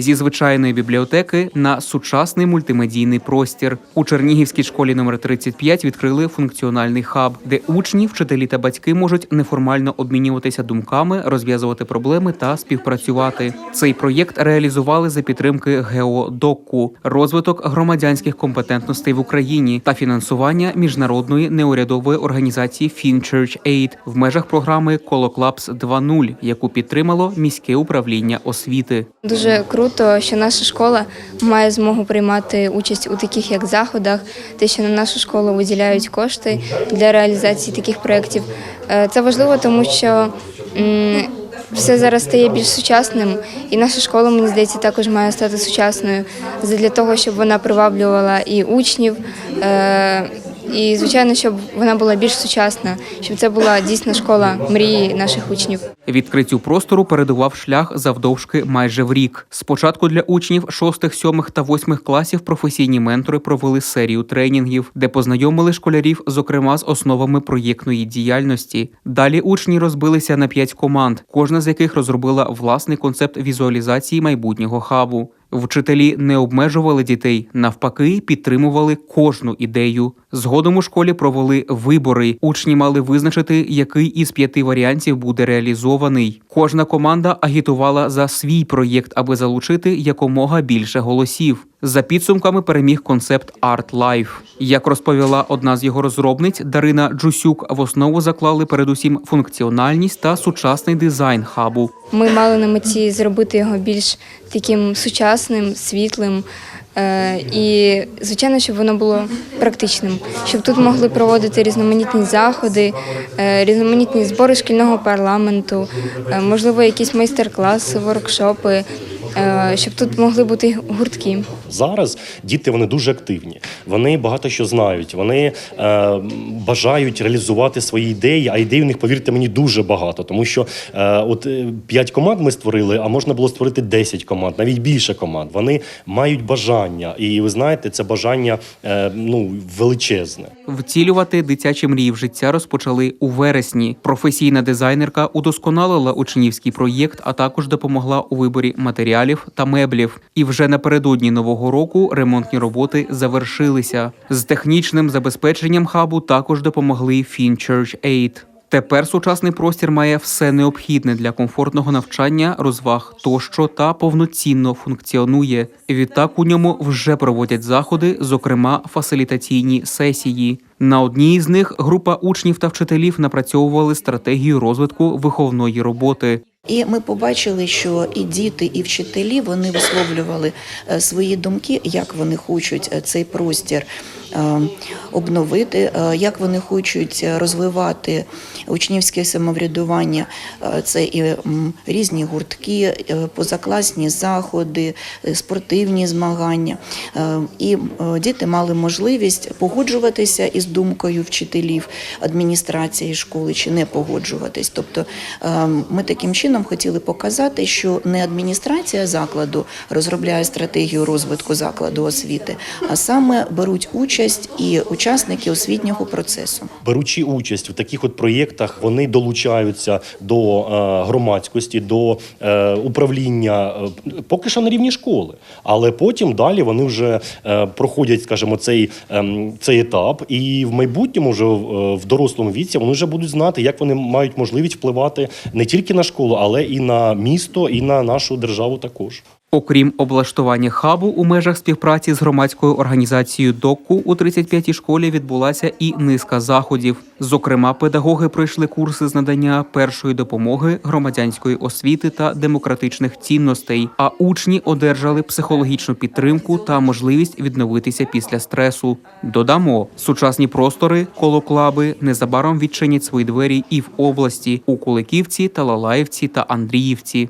зі звичайної бібліотеки на сучасний мультимедійний простір. У Чернігівській школі номер 35 відкрили функціональний хаб, де учні, вчителі та батьки можуть неформально обмінюватися думками, розв'язувати проблеми та співпрацювати. Цей проєкт реалізували за підтримки ГеоДокку, розвиток громадянських компетентностей в Україні та фінансування міжнародної неурядової організації FinChurch Aid в межах програми Колоклапс 2.0, яку підтримало міське управління освіти. Дуже круто, що наша школа має змогу приймати участь у таких як заходах, те, що на нашу школу виділяють кошти для реалізації таких проєктів. Е, Це важливо, тому що все зараз стає більш сучасним, і наша школа, мені здається, також має стати сучасною для того, щоб вона приваблювала і учнів. І, звичайно, щоб вона була більш сучасна, щоб це була дійсно школа мрії наших учнів. Відкриттю простору передував шлях завдовжки майже в рік. Спочатку для учнів 6, 7 та 8 класів професійні ментори провели серію тренінгів, де познайомили школярів, зокрема з основами проєктної діяльності. Далі учні розбилися на 5 команд, кожна з яких розробила власний концепт візуалізації майбутнього хабу. Вчителі не обмежували дітей, навпаки, підтримували кожну ідею. Згодом у школі провели вибори. Учні мали визначити, який із п'яти варіантів буде реалізований. Кожна команда агітувала за свій проєкт, аби залучити якомога більше голосів. За підсумками переміг концепт Art Life. Як розповіла одна з його розробниць Дарина Джусюк, в основу заклали передусім функціональність та сучасний дизайн хабу. Ми мали на меті зробити його більш таким сучасним, світлим. е, І, звичайно, щоб воно було практичним, щоб тут могли проводити різноманітні заходи, е, різноманітні збори шкільного парламенту, е, можливо, якісь майстер-класи, воркшопи, щоб тут могли бути гуртки. Зараз діти вони дуже активні. Вони багато що знають. Вони е, бажають реалізувати свої ідеї. А ідей у них, повірте мені, дуже багато. Тому що е, от е, п'ять команд ми створили, а можна було створити 10 команд, навіть більше команд. Вони мають бажання, і ви знаєте, це бажання е, ну величезне. Втілювати дитячі мрії в життя розпочали у вересні. Професійна дизайнерка удосконалила учнівський проєкт, а також допомогла у виборі матеріалів та меблів. І вже напередодні нового року ремонтні роботи завершилися. З технічним забезпеченням хабу також допомогли FinChurch Aid. Тепер сучасний простір має все необхідне для комфортного навчання, розваг тощо та повноцінно функціонує. Відтак у ньому вже проводять заходи, зокрема фасилітаційні сесії. На одній з них група учнів та вчителів напрацьовували стратегію розвитку виховної роботи. І ми побачили, що і діти, і вчителі вони висловлювали е, свої думки, як вони хочуть е, цей простір е, обновити, як вони хочуть розвивати учнівське самоврядування. Це і різні гуртки, позакласні заходи, спортивні змагання. І діти мали можливість погоджуватися із думкою вчителів адміністрації школи чи не погоджуватись. Тобто е, ми таким чином хотіли показати, що не адміністрація закладу розробляє стратегію розвитку закладу освіти, а саме беруть участь і учасники освітнього процесу. беручи участь в таких от проєктах, вони долучаються до е, громадськості, до е, управління е, поки що на рівні школи. Але потім далі вони вже проходять, скажімо, цей, ем, цей етап, і в майбутньому, вже в дорослому віці, вони вже будуть знати, як вони мають можливість впливати не тільки на школу, але і на місто, і на нашу державу також. Окрім облаштування хабу у межах співпраці з громадською організацією ДОККУ у 35-й школі відбулася і низка заходів. Зокрема, педагоги пройшли курси з надання першої допомоги, громадянської освіти та демократичних цінностей. А учні одержали психологічну підтримку та можливість відновитися після стресу. Додамо, сучасні простори, колоклаби незабаром відчинять свої двері і в області у Куликівці, Талалаївці та Андріївці.